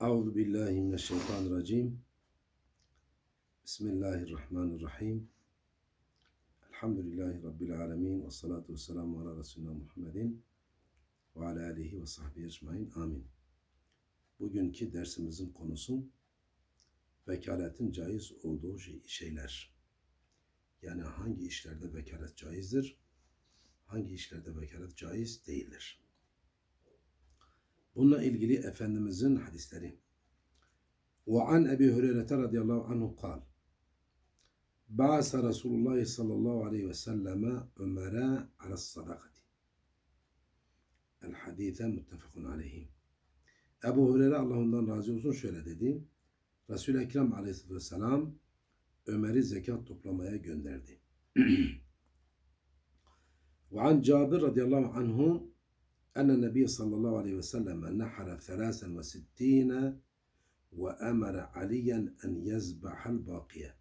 Euzu billahi mineşşeytanirracim. Bismillahirrahmanirrahim. Elhamdülillahi rabbil alamin ve salatu vesselamu ala resulina Muhammedin ve ala alihi ve sahbihi ecmaîn. Amin. Bugünkü dersimizin konusu vekaletin caiz olduğu şey- şeyler. Yani hangi işlerde vekalet caizdir? Hangi işlerde vekalet caiz değildir? Bununla ilgili Efendimizin hadisleri. Ve an Ebi Hureyre radıyallahu anhu kal. Ba'asa Resulullah sallallahu aleyhi ve selleme Ömer'e ala sadakati. El hadise muttefakun aleyhi. Ebu Hureyre Allah razı olsun şöyle dedi. Resul-i Ekrem aleyhissalatü vesselam Ömer'i zekat toplamaya gönderdi. Ve an Cabir radıyallahu anhu أن النبي صلى الله عليه وسلم نحر ثلاثا وستين وأمر عليا أن يذبح الباقية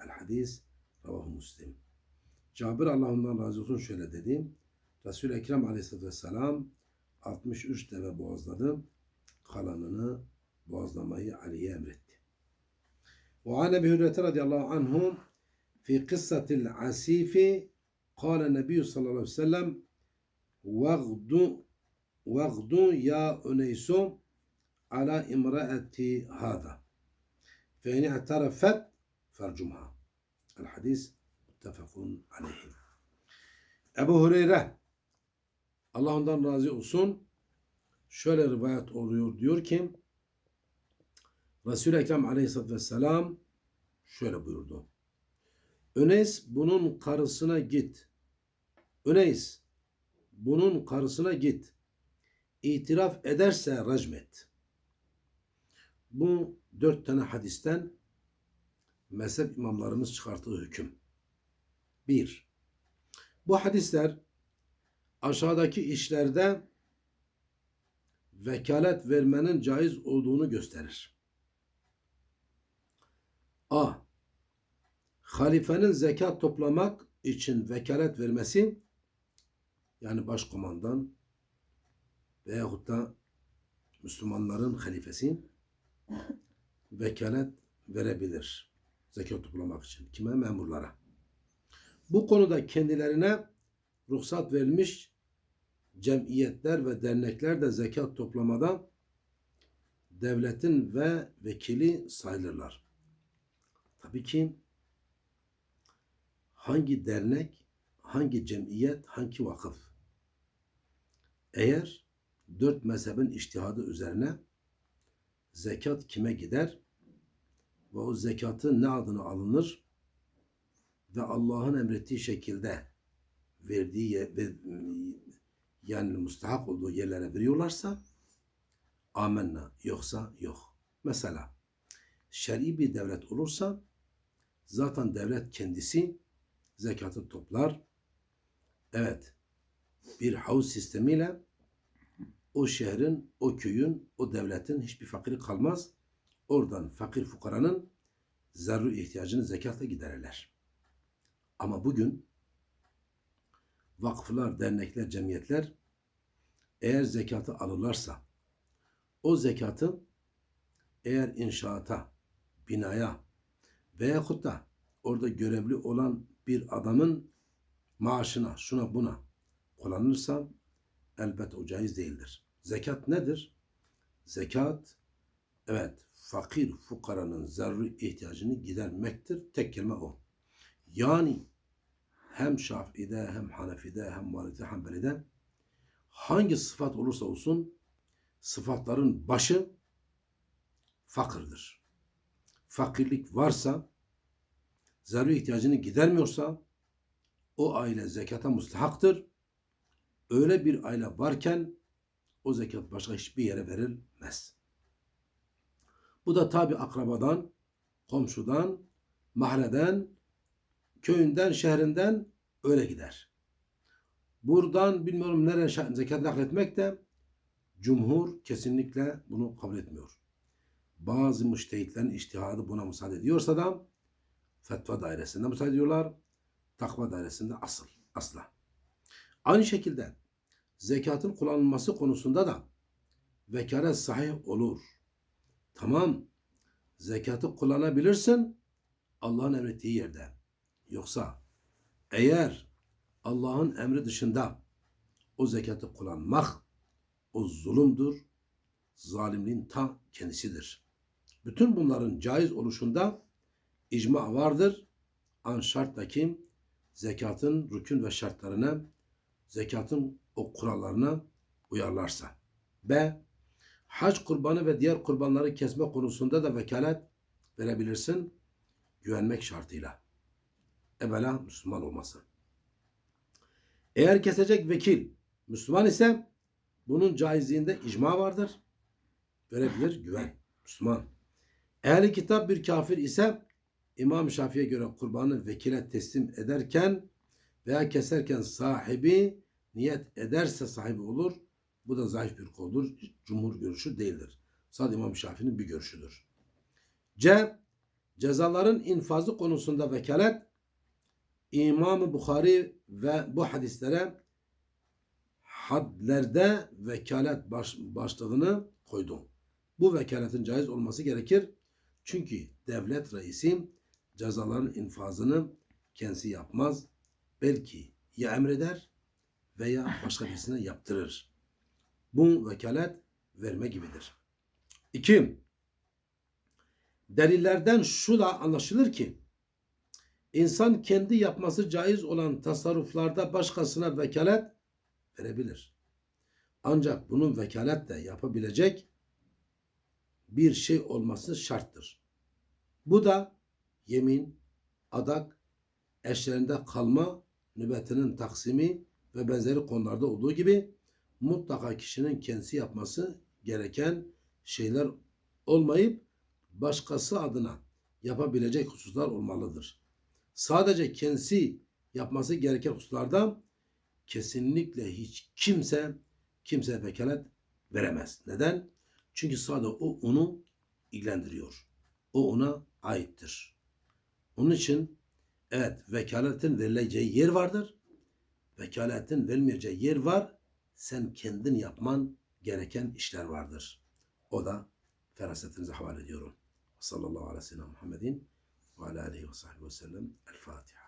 الحديث رواه مسلم Cabir Allah ondan razı olsun şöyle dedi. Resul-i Ekrem aleyhissalatü vesselam 63 deve boğazladı. Kalanını boğazlamayı Ali'ye emretti. Ve an Ebi Hürrete radıyallahu anhu fi kıssatil asifi kâle nebiyyü sallallahu aleyhi ve sellem vagdu vagdu ya uneysu ala imraati hada fe in i'tarafet fercumha el hadis muttefakun aleyhi Ebu Hureyre Allah ondan razı olsun şöyle rivayet oluyor diyor ki Resul-i Ekrem aleyhissalatü vesselam şöyle buyurdu. Öneys bunun karısına git. Öneys bunun karısına git. İtiraf ederse racmet. Bu dört tane hadisten mezhep imamlarımız çıkarttığı hüküm. Bir, bu hadisler aşağıdaki işlerde vekalet vermenin caiz olduğunu gösterir. A. Halifenin zekat toplamak için vekalet vermesi yani başkomandan veyahut da Müslümanların halifesi vekalet verebilir zekat toplamak için. Kime? Memurlara. Bu konuda kendilerine ruhsat verilmiş cemiyetler ve dernekler de zekat toplamada devletin ve vekili sayılırlar. Tabii ki hangi dernek, hangi cemiyet, hangi vakıf eğer dört mezhebin iştihadı üzerine zekat kime gider ve o zekatın ne adına alınır ve Allah'ın emrettiği şekilde verdiği yani mustahak olduğu yerlere veriyorlarsa amenna yoksa yok. Mesela şer'i bir devlet olursa zaten devlet kendisi zekatı toplar. Evet bir havuz sistemiyle o şehrin, o köyün, o devletin hiçbir fakiri kalmaz. Oradan fakir fukaranın zaruri ihtiyacını zekatla giderirler. Ama bugün vakıflar, dernekler, cemiyetler eğer zekatı alırlarsa o zekatı eğer inşaata, binaya veyahut da orada görevli olan bir adamın maaşına, şuna buna kullanırsa elbette o caiz değildir. Zekat nedir? Zekat evet fakir fukaranın zaruri ihtiyacını gidermektir. Tek kelime o. Yani hem Şafii'de hem Hanefi'de hem Malik'te Hanbeli'de hangi sıfat olursa olsun sıfatların başı fakirdir. Fakirlik varsa zaruri ihtiyacını gidermiyorsa o aile zekata mustahaktır. Öyle bir aile varken o zekat başka hiçbir yere verilmez. Bu da tabi akrabadan, komşudan, mahalleden, köyünden, şehrinden öyle gider. Buradan bilmiyorum nereye zekat nakletmek de cumhur kesinlikle bunu kabul etmiyor. Bazı müştehitlerin iştihadı buna müsaade ediyorsa da fetva dairesinde müsaade ediyorlar. Takva dairesinde asıl, asla. Aynı şekilde zekatın kullanılması konusunda da vekalet sahih olur. Tamam. Zekatı kullanabilirsin Allah'ın emrettiği yerde. Yoksa eğer Allah'ın emri dışında o zekatı kullanmak o zulümdür. Zalimliğin ta kendisidir. Bütün bunların caiz oluşunda icma vardır. An şartla zekatın rükün ve şartlarına, zekatın o kurallarına uyarlarsa. B. Hac kurbanı ve diğer kurbanları kesme konusunda da vekalet verebilirsin güvenmek şartıyla. Evvela Müslüman olması. Eğer kesecek vekil Müslüman ise bunun caizliğinde icma vardır. Verebilir güven. Müslüman. Ehli kitap bir kafir ise İmam Şafii'ye göre kurbanı vekile teslim ederken veya keserken sahibi niyet ederse sahibi olur. Bu da zayıf bir koldur. Cumhur görüşü değildir. Sadece İmam Şafii'nin bir görüşüdür. C. Cezaların infazı konusunda vekalet İmam-ı Bukhari ve bu hadislere hadlerde vekalet baş, başlığını koydu. Bu vekaletin caiz olması gerekir. Çünkü devlet reisi cezaların infazını kendisi yapmaz. Belki ya emreder veya başka birisine yaptırır. Bu vekalet verme gibidir. İki, delillerden şu da anlaşılır ki insan kendi yapması caiz olan tasarruflarda başkasına vekalet verebilir. Ancak bunun vekaletle yapabilecek bir şey olması şarttır. Bu da yemin, adak, eşlerinde kalma, nöbetinin taksimi ve benzeri konularda olduğu gibi mutlaka kişinin kendisi yapması gereken şeyler olmayıp başkası adına yapabilecek hususlar olmalıdır. Sadece kendisi yapması gereken hususlarda kesinlikle hiç kimse kimse vekalet veremez. Neden? Çünkü sadece o onu ilgilendiriyor. O ona aittir. Onun için evet vekaletin verileceği yer vardır. Vekaletin verilmeyeceği yer var. Sen kendin yapman gereken işler vardır. O da ferasetinize havale ediyorum. Sallallahu aleyhi ve sellem Muhammedin ve aleyhi ve sellem. El Fatiha.